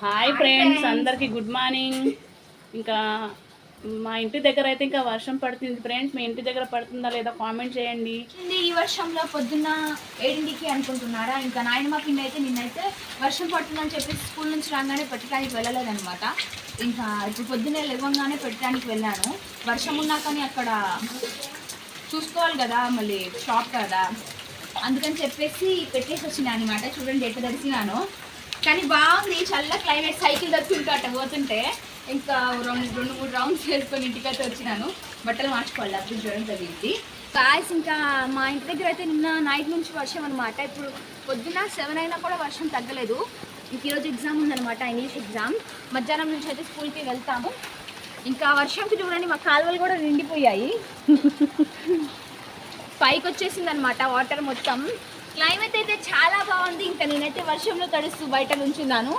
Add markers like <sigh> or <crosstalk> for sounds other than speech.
Hi friends అందరికి good morning ఇంకా మా ఇంటి దగ్గర అయితే ఇంకా వర్షం పడుతుంది ఫ్రెండ్స్ మీ ఇంటి దగ్గర పడుతుందా లేదా కామెంట్ చేయండి. ఈ వర్షంలో పొద్దున్న ఏడింటికి అనుకుంటున్నారా? ఇంకా నాయనమ్మ పిండి అయితే నిన్నైతే వర్షం పడుతుందని చెప్పేసి స్కూల్ నుంచి రాగానే పెట్టడానికి వెళ్ళలేదన్నమాట. ఇంకా ఇప్పుడు పొద్దున్నే లేవంగానే పెట్టడానికి వెళ్ళాను. వర్షం ఉన్నా కానీ అక్కడ చూసుకోవాలి కదా మళ్ళీ షాప్ కదా. అందుకని చెప్పేసి పెట్టేసి వచ్చినా అనమాట చూడండి ఎట్లా తడిసినాను కానీ బాగుంది. చల్ల క్లైమేట్ సైకిల్ దొరుకుంటూ అట్ట పోతుంటే ఇంకా రెండు రెండు మూడు రౌండ్స్ వేసుకొని ఇంటికైతే వచ్చినాను. బట్టలు మార్చుకోవాలి అప్పుడు చూడడం జరిగింది కాయస్ ఇంకా మా ఇంటి దగ్గర అయితే నిన్న నైట్ నుంచి వర్షం అనమాట ఇప్పుడు పొద్దున్న సెవెన్ అయినా కూడా వర్షం తగ్గలేదు. ఇంక ఈరోజు ఎగ్జామ్ ఉందన్నమాట ఇంగ్లీష్ ఎగ్జామ్ మధ్యాహ్నం నుంచి అయితే స్కూల్కి వెళ్తాము. ఇంకా వర్షంకి చూడండి మా కాలువలు కూడా నిండిపోయాయి. <laughs> పైకి వచ్చేసింది అనమాట వాటర్ మొత్తం. క్లైమేట్ అయితే చాలా బాగుంది. ఇంకా నేనైతే వర్షంలో తడుస్తూ బయట నుంచున్నాను.